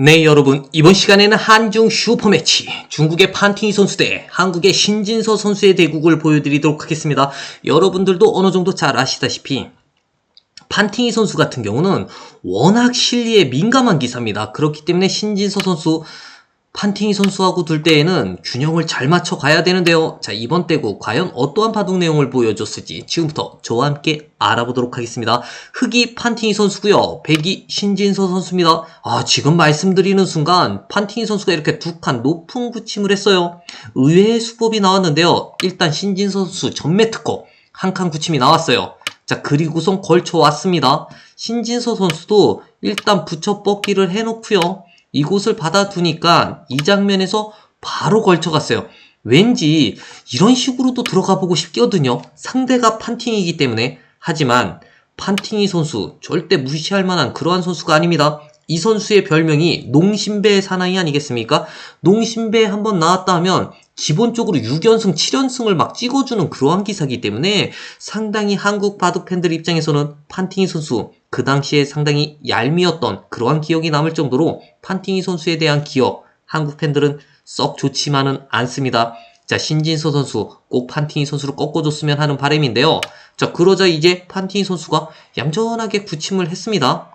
네, 여러분. 이번 시간에는 한중 슈퍼매치. 중국의 판팅이 선수 대 한국의 신진서 선수의 대국을 보여드리도록 하겠습니다. 여러분들도 어느 정도 잘 아시다시피 판팅이 선수 같은 경우는 워낙 실리에 민감한 기사입니다. 그렇기 때문에 신진서 선수, 판팅이 선수하고 둘 때에는 균형을 잘 맞춰 가야 되는데요. 자, 이번 대국 과연 어떠한 바둑 내용을 보여줬을지 지금부터 저와 함께 알아보도록 하겠습니다. 흑이 판팅이 선수고요. 백이 신진서 선수입니다. 아, 지금 말씀드리는 순간 판팅이 선수가 이렇게 두 칸 높은 굳힘을 했어요. 의외의 수법이 나왔는데요. 일단 신진서 선수 전매 특허 한칸 굳힘이 나왔어요. 자, 그리고선 걸쳐 왔습니다. 신진서 선수도 일단 붙여 뻗기를 해놓고요. 이곳을 받아두니까 이 장면에서 바로 걸쳐갔어요. 왠지 이런 식으로도 들어가 보고 싶거든요. 상대가 판팅이기 때문에. 하지만 판팅이 선수 절대 무시할 만한 그러한 선수가 아닙니다. 이 선수의 별명이 농심배의 사나이 아니겠습니까? 농심배에 한번 나왔다 하면 기본적으로 6연승, 7연승을 막 찍어주는 그러한 기사기 때문에 상당히 한국 바둑 팬들 입장에서는 판팅이 선수 그 당시에 상당히 얄미웠던 그러한 기억이 남을 정도로 판팅이 선수에 대한 기억 한국 팬들은 썩 좋지만은 않습니다. 자, 신진서 선수 꼭 판팅이 선수를 꺾어줬으면 하는 바람인데요. 자, 그러자 이제 판팅이 선수가 얌전하게 굳힘을 했습니다.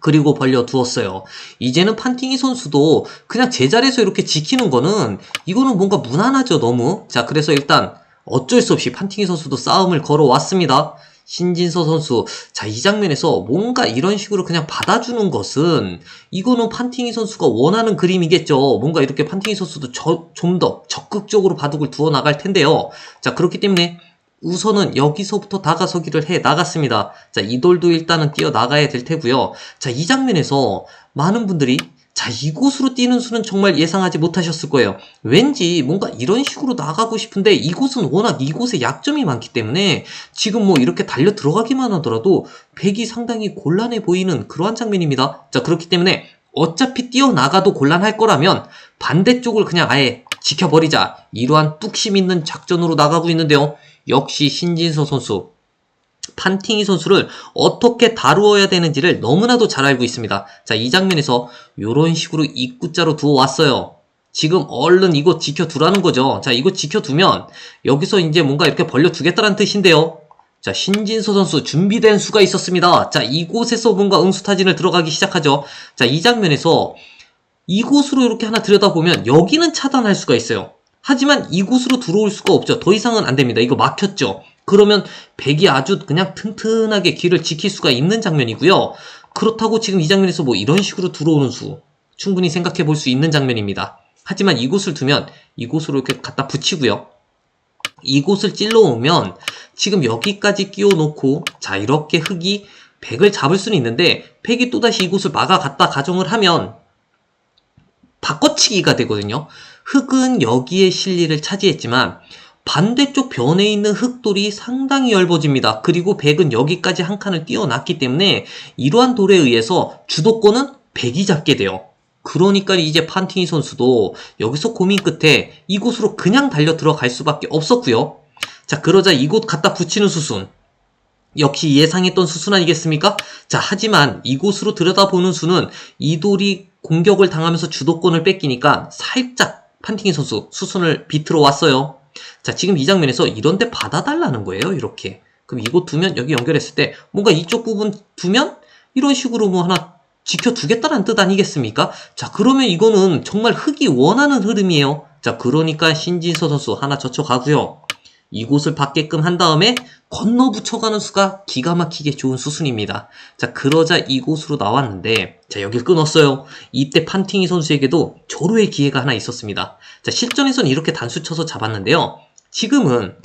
그리고 벌려두었어요. 이제는 판팅이 선수도 그냥 제자리에서 이렇게 지키는 거는 이거는 뭔가 무난하죠 너무. 자 그래서 일단 어쩔 수 없이 판팅이 선수도 싸움을 걸어왔습니다. 신진서 선수. 자, 이 장면에서 뭔가 이런 식으로 그냥 받아주는 것은 이거는 판팅이 선수가 원하는 그림이겠죠. 뭔가 이렇게 판팅이 선수도 좀 더 적극적으로 바둑을 두어 나갈 텐데요. 자, 그렇기 때문에 우선은 여기서부터 다가서기를 해 나갔습니다. 자, 이 돌도 일단은 뛰어 나가야 될 테고요. 자, 이 장면에서 많은 분들이 자, 이곳으로 뛰는 수는 정말 예상하지 못하셨을 거예요. 왠지 뭔가 이런 식으로 나가고 싶은데 이곳은 워낙 이곳에 약점이 많기 때문에 지금 뭐 이렇게 달려 들어가기만 하더라도 백이 상당히 곤란해 보이는 그러한 장면입니다. 자, 그렇기 때문에 어차피 뛰어나가도 곤란할 거라면 반대쪽을 그냥 아예 지켜버리자. 이러한 뚝심 있는 작전으로 나가고 있는데요. 역시 신진서 선수. 판팅이 선수를 어떻게 다루어야 되는지를 너무나도 잘 알고 있습니다. 자, 이 장면에서 이런 식으로 입구자로 두어 왔어요. 지금 얼른 이곳 지켜두라는 거죠. 자, 이곳 지켜두면 여기서 이제 뭔가 이렇게 벌려두겠다는 뜻인데요. 자, 신진서 선수 준비된 수가 있었습니다. 자, 이곳에서 뭔가 응수타진을 들어가기 시작하죠. 자, 이 장면에서 이곳으로 이렇게 하나 들여다보면 여기는 차단할 수가 있어요. 하지만 이곳으로 들어올 수가 없죠. 더 이상은 안 됩니다. 이거 막혔죠. 그러면 백이 아주 그냥 튼튼하게 길을 지킬 수가 있는 장면이고요. 그렇다고 지금 이 장면에서 뭐 이런 식으로 들어오는 수 충분히 생각해 볼 수 있는 장면입니다. 하지만 이곳을 두면 이곳으로 이렇게 갖다 붙이고요. 이곳을 찔러 오면 지금 여기까지 끼워 놓고 자 이렇게 흙이 백을 잡을 수는 있는데 백이 또다시 이곳을 막아갔다 가정을 하면 바꿔치기가 되거든요. 흙은 여기에 실리를 차지했지만 반대쪽 변에 있는 흙돌이 상당히 얇아집니다. 그리고 백은 여기까지 한 칸을 띄어놨기 때문에 이러한 돌에 의해서 주도권은 백이 잡게 돼요. 그러니까 이제 판티니 선수도 여기서 고민 끝에 이곳으로 그냥 달려 들어갈 수밖에 없었고요. 자 그러자 이곳 갖다 붙이는 수순 역시 예상했던 수순 아니겠습니까? 자 하지만 이곳으로 들여다보는 수는 이 돌이 공격을 당하면서 주도권을 뺏기니까 살짝 판팅이 선수 수순을 비틀어 왔어요. 자, 지금 이 장면에서 이런데 받아달라는 거예요. 이렇게. 그럼 이곳 두면 여기 연결했을 때 뭔가 이쪽 부분 두면 이런 식으로 뭐 하나 지켜두겠다는 뜻 아니겠습니까? 자, 그러면 이거는 정말 흙이 원하는 흐름이에요. 자, 그러니까 신진서 선수 하나 젖혀가고요. 이곳을 받게끔 한 다음에 건너 붙여가는 수가 기가 막히게 좋은 수순입니다. 자, 그러자 이곳으로 나왔는데, 자, 여길 끊었어요. 이때 판팅이 선수에게도 조로의 기회가 하나 있었습니다. 자, 실전에서는 이렇게 단수 쳐서 잡았는데요. 지금은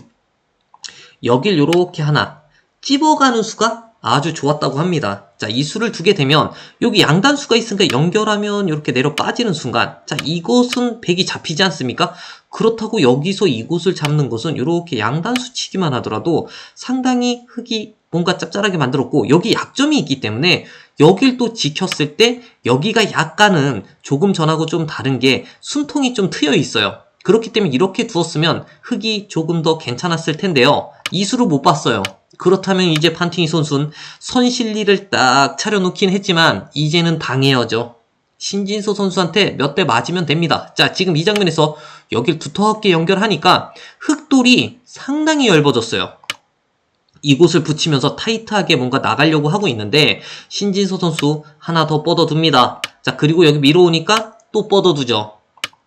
여길 요렇게 하나 찝어가는 수가 아주 좋았다고 합니다. 자, 이 수를 두게 되면 여기 양단수가 있으니까 연결하면 이렇게 내려 빠지는 순간 자, 이곳은 백이 잡히지 않습니까? 그렇다고 여기서 이곳을 잡는 것은 이렇게 양단수 치기만 하더라도 상당히 흙이 뭔가 짭짤하게 만들었고 여기 약점이 있기 때문에 여길 또 지켰을 때 여기가 약간은 조금 전하고 좀 다른 게 숨통이 좀 트여 있어요. 그렇기 때문에 이렇게 두었으면 흙이 조금 더 괜찮았을 텐데요. 이수를 못 봤어요. 그렇다면 이제 판팅이 선수는 선실리를 딱 차려놓긴 했지만 이제는 당해야죠. 신진서 선수한테 몇 대 맞으면 됩니다. 자, 지금 이 장면에서 여길 두텁게 연결하니까 흑돌이 상당히 얇아졌어요. 이곳을 붙이면서 타이트하게 뭔가 나가려고 하고 있는데 신진서 선수 하나 더 뻗어둡니다. 자 그리고 여기 밀어오니까 또 뻗어두죠.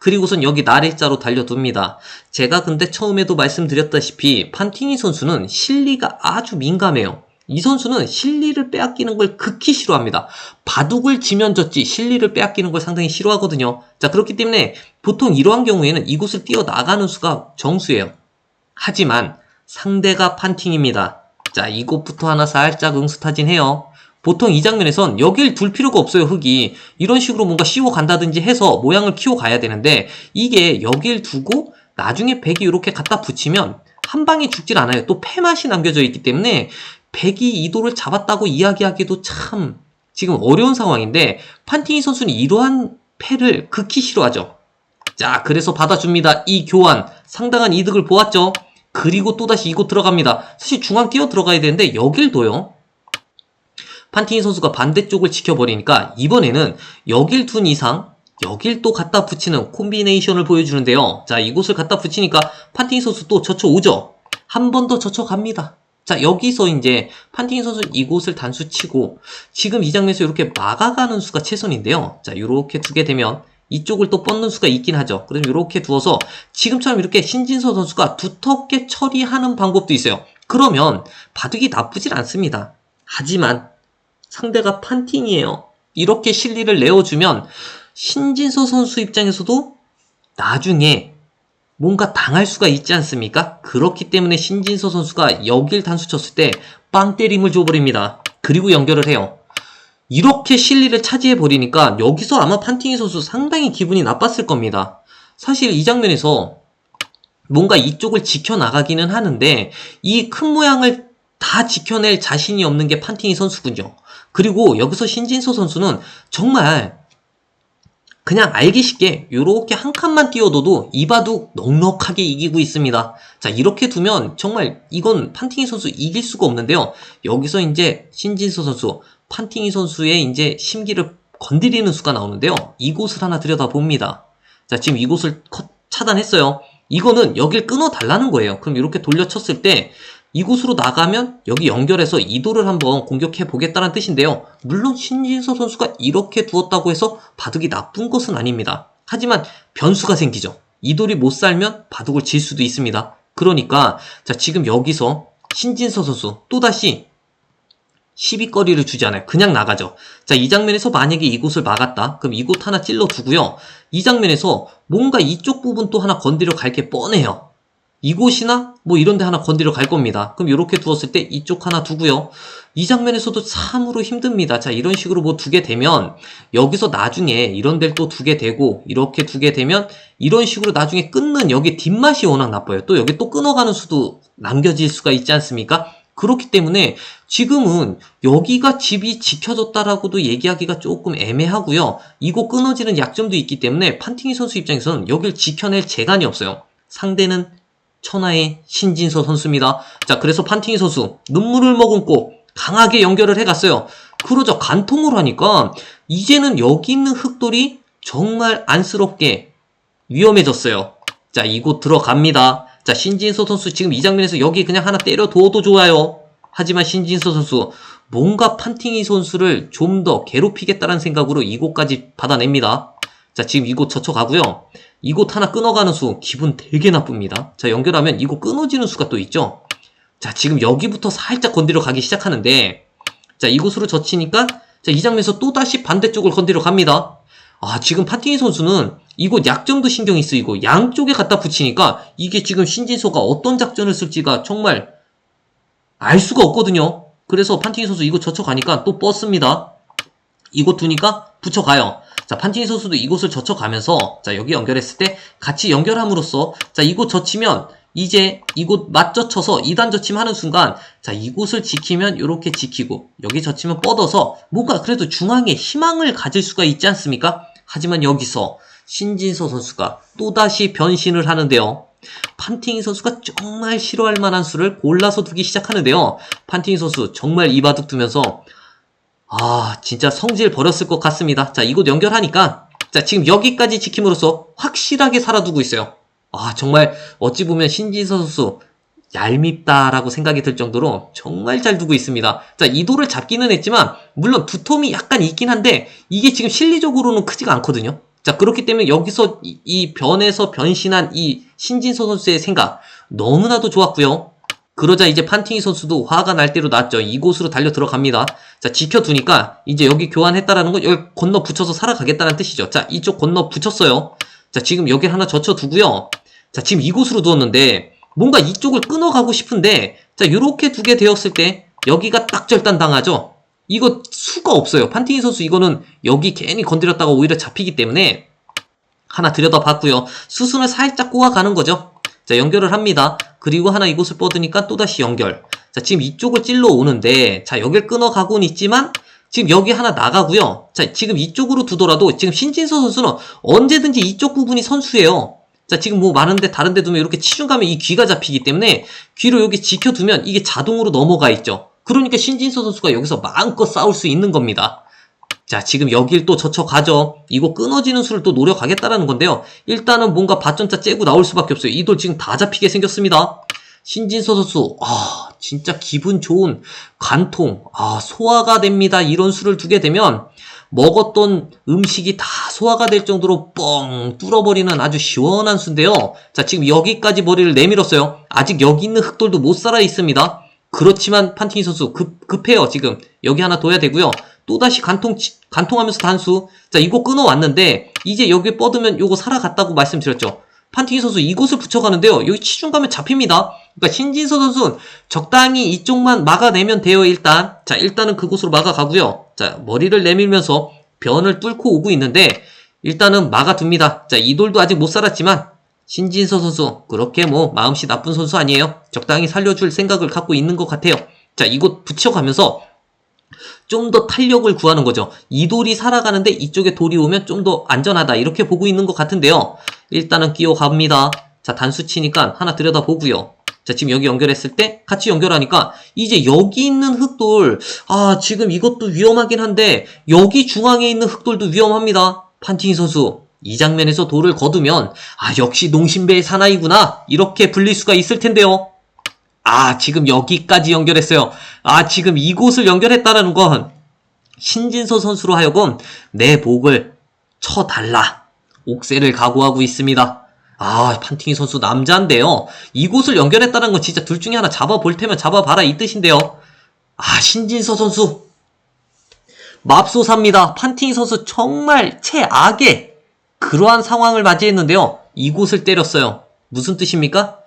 그리고선 여기 나래자로 달려둡니다. 제가 근데 처음에도 말씀드렸다시피 판티니 선수는 실리가 아주 민감해요. 이 선수는 실리를 빼앗기는 걸 극히 싫어합니다. 바둑을 지면 졌지 실리를 빼앗기는 걸 상당히 싫어하거든요. 자 그렇기 때문에 보통 이러한 경우에는 이곳을 뛰어나가는 수가 정수예요. 하지만 상대가 판팅입니다. 자, 이곳부터 하나 살짝 응스타진해요. 보통 이 장면에선 여길 둘 필요가 없어요, 흙이. 이런 식으로 뭔가 씌워 간다든지 해서 모양을 키워 가야 되는데, 이게 여길 두고 나중에 백이 이렇게 갖다 붙이면 한 방에 죽질 않아요. 또 패맛이 남겨져 있기 때문에 백이 이도를 잡았다고 이야기하기도 참 지금 어려운 상황인데, 판티니 선수는 이러한 패를 극히 싫어하죠. 자, 그래서 받아줍니다. 이 교환. 상당한 이득을 보았죠? 그리고 또다시 이곳 들어갑니다. 사실 중앙 뛰어 들어가야 되는데 여길 둬요. 판티니 선수가 반대쪽을 지켜버리니까 이번에는 여길 둔 이상 여길 또 갖다 붙이는 콤비네이션을 보여주는데요. 자 이곳을 갖다 붙이니까 판티니 선수 또 젖혀 오죠. 한 번 더 젖혀 갑니다. 자 여기서 이제 판티니 선수 이곳을 단수 치고 지금 이 장면에서 이렇게 막아가는 수가 최선인데요. 자 이렇게 두게 되면 이쪽을 또 뻗는 수가 있긴 하죠. 그럼 이렇게 두어서 지금처럼 이렇게 신진서 선수가 두텁게 처리하는 방법도 있어요. 그러면 바둑이 나쁘질 않습니다. 하지만 상대가 판팅이에요. 이렇게 실리를 내어주면 신진서 선수 입장에서도 나중에 뭔가 당할 수가 있지 않습니까? 그렇기 때문에 신진서 선수가 여길 단수 쳤을 때 빵 때림을 줘버립니다. 그리고 연결을 해요. 이렇게 실리를 차지해 버리니까 여기서 아마 판팅이 선수 상당히 기분이 나빴을 겁니다. 사실 이 장면에서 뭔가 이쪽을 지켜나가기는 하는데 이 큰 모양을 다 지켜낼 자신이 없는 게 판팅이 선수군요. 그리고 여기서 신진서 선수는 정말 그냥 알기 쉽게 이렇게 한 칸만 띄워둬도 이 바둑 넉넉하게 이기고 있습니다. 자 이렇게 두면 정말 이건 판팅이 선수 이길 수가 없는데요. 여기서 이제 신진서 선수 판팅이 선수의 이제 심기를 건드리는 수가 나오는데요. 이곳을 하나 들여다봅니다. 자, 지금 이곳을 컷, 차단했어요. 이거는 여길 끊어 달라는 거예요. 그럼 이렇게 돌려쳤을 때 이곳으로 나가면 여기 연결해서 이도를 한번 공격해 보겠다는 뜻인데요. 물론 신진서 선수가 이렇게 두었다고 해서 바둑이 나쁜 것은 아닙니다. 하지만 변수가 생기죠. 이돌이 못 살면 바둑을 질 수도 있습니다. 그러니까 자 지금 여기서 신진서 선수 또다시 시비거리를 주지 않아요. 그냥 나가죠. 자, 이 장면에서 만약에 이곳을 막았다. 그럼 이곳 하나 찔러 두고요. 이 장면에서 뭔가 이쪽 부분 또 하나 건드려 갈 게 뻔해요. 이곳이나 뭐 이런 데 하나 건드려 갈 겁니다. 그럼 이렇게 두었을 때 이쪽 하나 두고요. 이 장면에서도 참으로 힘듭니다. 자, 이런 식으로 뭐 두게 되면 여기서 나중에 이런 데를 또 두게 되고 이렇게 두게 되면 이런 식으로 나중에 끊는 여기 뒷맛이 워낙 나빠요. 또 여기 또 끊어가는 수도 남겨질 수가 있지 않습니까? 그렇기 때문에 지금은 여기가 집이 지켜졌다라고도 얘기하기가 조금 애매하고요. 이거 끊어지는 약점도 있기 때문에 판팅이 선수 입장에서는 여길 지켜낼 재간이 없어요. 상대는 천하의 신진서 선수입니다. 자, 그래서 판팅이 선수 눈물을 머금고 강하게 연결을 해갔어요. 그러자 간통을 하니까 이제는 여기 있는 흑돌이 정말 안쓰럽게 위험해졌어요. 자, 이곳 들어갑니다. 자, 신진서 선수 지금 이 장면에서 여기 그냥 하나 때려 둬도 좋아요. 하지만 신진서 선수 뭔가 판팅이 선수를 좀 더 괴롭히겠다는 생각으로 이곳까지 받아냅니다. 자, 지금 이곳 젖혀가고요. 이곳 하나 끊어가는 수 기분 되게 나쁩니다. 자, 연결하면 이곳 끊어지는 수가 또 있죠. 자, 지금 여기부터 살짝 건드려 가기 시작하는데 자, 이곳으로 젖히니까 자, 이 장면에서 또다시 반대쪽을 건드려 갑니다. 아, 지금 판팅이 선수는 이곳 약점도 신경이 쓰이고 양쪽에 갖다 붙이니까 이게 지금 신진서가 어떤 작전을 쓸지가 정말 알 수가 없거든요. 그래서 판팅이 선수 이곳 젖혀가니까 또 뻗습니다. 이곳 두니까 붙여가요. 자, 판팅이 선수도 이곳을 젖혀가면서 자, 여기 연결했을 때 같이 연결함으로써 자, 이곳 젖히면 이제 이곳 맞젖혀서 2단 젖힘 하는 순간 자, 이곳을 지키면 이렇게 지키고 여기 젖히면 뻗어서 뭔가 그래도 중앙에 희망을 가질 수가 있지 않습니까? 하지만 여기서 신진서 선수가 또다시 변신을 하는데요. 판팅이 선수가 정말 싫어할 만한 수를 골라서 두기 시작하는데요. 판팅이 선수 정말 이 바둑 두면서 아, 진짜 성질 버렸을 것 같습니다. 자, 이곳 연결하니까, 자, 지금 여기까지 지킴으로써 확실하게 살아두고 있어요. 아, 정말, 어찌 보면 신진서 선수, 얄밉다라고 생각이 들 정도로 정말 잘 두고 있습니다. 자, 이도를 잡기는 했지만, 물론 두텀이 약간 있긴 한데, 이게 지금 실리적으로는 크지가 않거든요. 자, 그렇기 때문에 여기서 이, 이 변에서 변신한 이 신진서 선수의 생각, 너무나도 좋았고요. 그러자 이제 판팅이 선수도 화가 날 대로 났죠. 이곳으로 달려 들어갑니다. 자, 지켜두니까 이제 여기 교환했다라는 건 여기 건너 붙여서 살아가겠다는 뜻이죠. 자, 이쪽 건너 붙였어요. 자, 지금 여기 하나 젖혀두고요. 자, 지금 이곳으로 두었는데 뭔가 이쪽을 끊어가고 싶은데 자, 요렇게 두게 되었을 때 여기가 딱 절단당하죠. 이거 수가 없어요. 판팅이 선수 이거는 여기 괜히 건드렸다가 오히려 잡히기 때문에 하나 들여다봤고요. 수순을 살짝 꼬아가는 거죠. 자, 연결을 합니다. 그리고 하나 이곳을 뻗으니까 또다시 연결. 자, 지금 이쪽을 찔러 오는데, 자, 여길 끊어가고는 있지만, 지금 여기 하나 나가고요. 자, 지금 이쪽으로 두더라도, 지금 신진서 선수는 언제든지 이쪽 부분이 선수예요. 자, 지금 뭐 많은데 다른 데 두면 이렇게 치중 가면 이 귀가 잡히기 때문에, 귀로 여기 지켜두면 이게 자동으로 넘어가 있죠. 그러니까 신진서 선수가 여기서 마음껏 싸울 수 있는 겁니다. 자, 지금 여길 또 젖혀가죠. 이거 끊어지는 수를 또 노려가겠다라는 건데요. 일단은 뭔가 밭전자 째고 나올 수밖에 없어요. 이 돌 지금 다 잡히게 생겼습니다. 신진서 선수, 아, 진짜 기분 좋은 관통, 아, 소화가 됩니다. 이런 수를 두게 되면 먹었던 음식이 다 소화가 될 정도로 뻥 뚫어버리는 아주 시원한 수인데요. 자, 지금 여기까지 머리를 내밀었어요. 아직 여기 있는 흑돌도 못 살아 있습니다. 그렇지만 판팅이 선수 급, 급해요, 지금. 여기 하나 둬야 되고요. 또다시 간통, 치- 간통하면서 단수. 자, 이거 끊어왔는데, 이제 여기 뻗으면 요거 살아갔다고 말씀드렸죠. 판팅이 선수 이곳을 붙여가는데요. 여기 치중 가면 잡힙니다. 그러니까 신진서 선수는 적당히 이쪽만 막아내면 돼요, 일단. 자, 일단은 그곳으로 막아가고요. 자, 머리를 내밀면서 변을 뚫고 오고 있는데, 일단은 막아둡니다. 자, 이 돌도 아직 못 살았지만, 신진서 선수, 그렇게 뭐, 마음씨 나쁜 선수 아니에요. 적당히 살려줄 생각을 갖고 있는 것 같아요. 자, 이곳 붙여가면서, 좀 더 탄력을 구하는 거죠. 이 돌이 살아가는데 이쪽에 돌이 오면 좀 더 안전하다. 이렇게 보고 있는 것 같은데요. 일단은 끼워갑니다. 자, 단수 치니까 하나 들여다보고요. 자, 지금 여기 연결했을 때 같이 연결하니까 이제 여기 있는 흑돌, 아, 지금 이것도 위험하긴 한데 여기 중앙에 있는 흑돌도 위험합니다. 판팅이 선수. 이 장면에서 돌을 거두면 아, 역시 농심배의 사나이구나. 이렇게 불릴 수가 있을 텐데요. 아, 지금 여기까지 연결했어요. 아, 지금 이곳을 연결했다는 건 신진서 선수로 하여금 내 목을 쳐달라. 옥새를 각오하고 있습니다. 아, 판팅이 선수 남자인데요. 이곳을 연결했다는 건 진짜 둘 중에 하나 잡아볼 테면 잡아봐라 이 뜻인데요. 아, 신진서 선수. 맙소사입니다. 판팅이 선수 정말 최악의 그러한 상황을 맞이했는데요. 이곳을 때렸어요. 무슨 뜻입니까?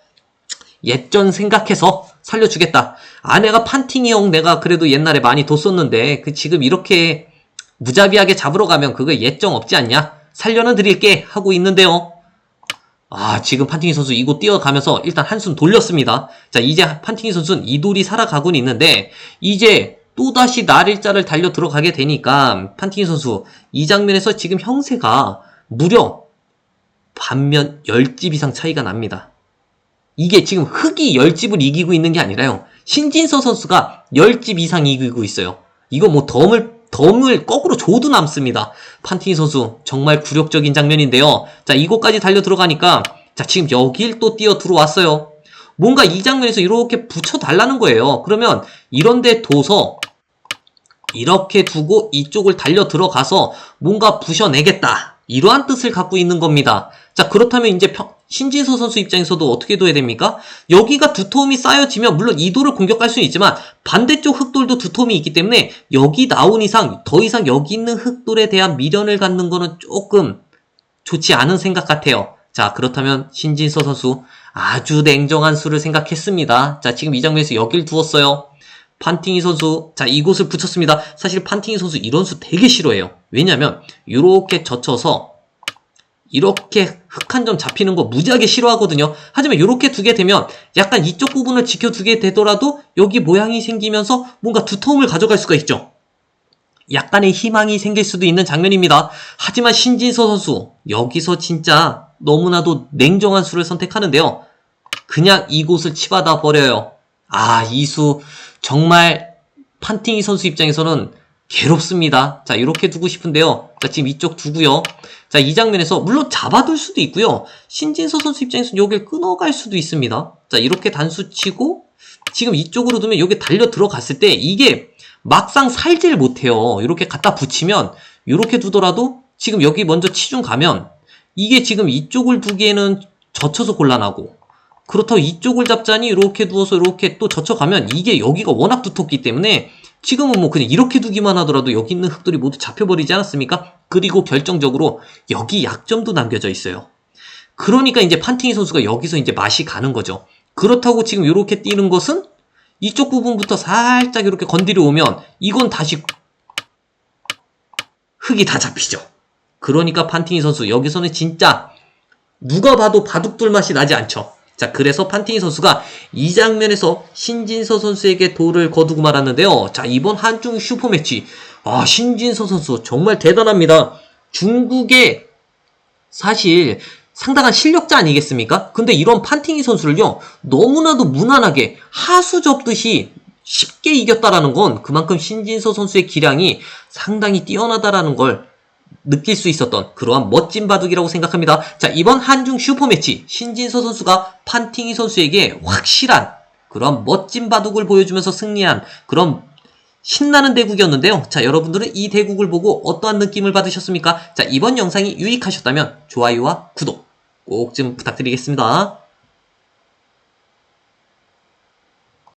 예전 생각해서 살려주겠다. 아 내가 판팅이 형 내가 그래도 옛날에 많이 뒀었는데 그 지금 이렇게 무자비하게 잡으러 가면 그거 예정 없지 않냐? 살려는 드릴게 하고 있는데요. 아, 지금 판팅이 선수 이곳 뛰어가면서 일단 한숨 돌렸습니다. 자, 이제 판팅이 선수는 이 돌이 살아가고는 있는데, 이제 또다시 날일자를 달려 들어가게 되니까, 판팅이 선수, 이 장면에서 지금 형세가 무려 반면 10집 이상 차이가 납니다. 이게 지금 흑이 10집을 이기고 있는 게 아니라요. 신진서 선수가 10집 이상 이기고 있어요. 이거 뭐 덤을 덤을 거꾸로 줘도 남습니다. 판티니 선수 정말 굴욕적인 장면인데요. 자 이곳까지 달려 들어가니까 자 지금 여길 또 뛰어 들어왔어요. 뭔가 이 장면에서 이렇게 붙여 달라는 거예요. 그러면 이런데 둬서 이렇게 두고 이쪽을 달려 들어가서 뭔가 부셔내겠다. 이러한 뜻을 갖고 있는 겁니다. 자, 그렇다면 이제 평- 신진서 선수 입장에서도 어떻게 둬야 됩니까? 여기가 두터움이 쌓여지면 물론 이 돌을 공격할 수는 있지만 반대쪽 흑돌도 두터움이 있기 때문에 여기 나온 이상 더 이상 여기 있는 흑돌에 대한 미련을 갖는 거는 조금 좋지 않은 생각 같아요. 자, 그렇다면 신진서 선수 아주 냉정한 수를 생각했습니다. 자, 지금 이 장면에서 여길 두었어요. 판팅이 선수, 자, 이곳을 붙였습니다. 사실 판팅이 선수 이런 수 되게 싫어해요. 왜냐면, 이렇게 젖혀서, 이렇게 흑 한 점 잡히는 거 무지하게 싫어하거든요. 하지만 이렇게 두게 되면, 약간 이쪽 부분을 지켜두게 되더라도, 여기 모양이 생기면서 뭔가 두터움을 가져갈 수가 있죠. 약간의 희망이 생길 수도 있는 장면입니다. 하지만 신진서 선수, 여기서 진짜 너무나도 냉정한 수를 선택하는데요. 그냥 이곳을 치받아 버려요. 아, 이 수, 정말 판팅이 선수 입장에서는 괴롭습니다. 자, 이렇게 두고 싶은데요. 자, 지금 이쪽 두고요. 자, 이 장면에서 물론 잡아둘 수도 있고요. 신진서 선수 입장에서는 여기를 끊어갈 수도 있습니다. 자, 이렇게 단수 치고 지금 이쪽으로 두면 여기 달려 들어갔을 때 이게 막상 살질 못해요. 이렇게 갖다 붙이면 이렇게 두더라도 지금 여기 먼저 치중 가면 이게 지금 이쪽을 두기에는 젖혀서 곤란하고 그렇다고 이쪽을 잡자니 이렇게 두어서 이렇게 또 젖혀가면 이게 여기가 워낙 두텁기 때문에 지금은 뭐 그냥 이렇게 두기만 하더라도 여기 있는 흙들이 모두 잡혀버리지 않았습니까? 그리고 결정적으로 여기 약점도 남겨져 있어요. 그러니까 이제 판팅이 선수가 여기서 이제 맛이 가는 거죠. 그렇다고 지금 이렇게 뛰는 것은 이쪽 부분부터 살짝 이렇게 건드려 오면 이건 다시 흙이 다 잡히죠. 그러니까 판팅이 선수 여기서는 진짜 누가 봐도 바둑돌 맛이 나지 않죠. 자, 그래서 판팅이 선수가 이 장면에서 신진서 선수에게 돌을 거두고 말았는데요. 자, 이번 한중 슈퍼매치. 아, 신진서 선수 정말 대단합니다. 중국의 사실 상당한 실력자 아니겠습니까? 근데 이런 판팅이 선수를요, 너무나도 무난하게 하수 접듯이 쉽게 이겼다라는 건 그만큼 신진서 선수의 기량이 상당히 뛰어나다라는 걸 느낄 수 있었던 그러한 멋진 바둑이라고 생각합니다. 자, 이번 한중 슈퍼매치 신진서 선수가 판팅이 선수에게 확실한 그런 멋진 바둑을 보여주면서 승리한 그런 신나는 대국이었는데요. 자, 여러분들은 이 대국을 보고 어떠한 느낌을 받으셨습니까? 자, 이번 영상이 유익하셨다면 좋아요와 구독 꼭 좀 부탁드리겠습니다.